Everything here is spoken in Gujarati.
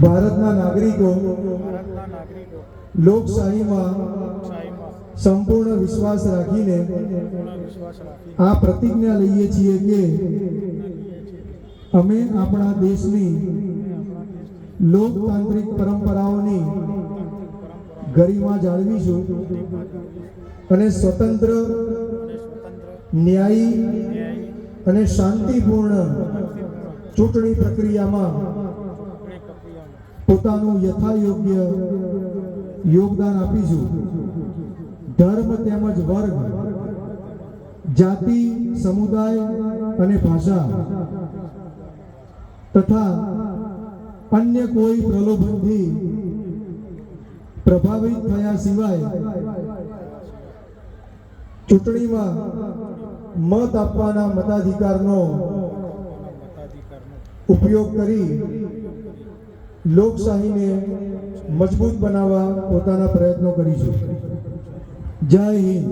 ભારતના નાગરિકો, લોકશાહીમાં સંપૂર્ણ વિશ્વાસ રાખીને આ પ્રતિજ્ઞા લઈએ છીએ કે અમે આપણા દેશની લોકતાંત્રિક પરંપરાઓની ગરિમા જાળવીશું અને સ્વતંત્ર, ન્યાયી અને શાંતિપૂર્ણ ચૂંટણી પ્રક્રિયામાં પોતાનું યથાયોગ્ય યોગદાન આપીશું. ધર્મ તેમજ વર્ગ, જાતિ, સમુદાય અને ભાષા તથા અન્ય કોઈ પ્રલોભનથી પ્રભાવિત થયા સિવાય ચૂંટણીમાં મત આપવાના મતાધિકારનો ઉપયોગ કરી લોકશાહીને મજબૂત બનાવવા પોતાના પ્રયત્નો કરીશું. જય હિન્દ.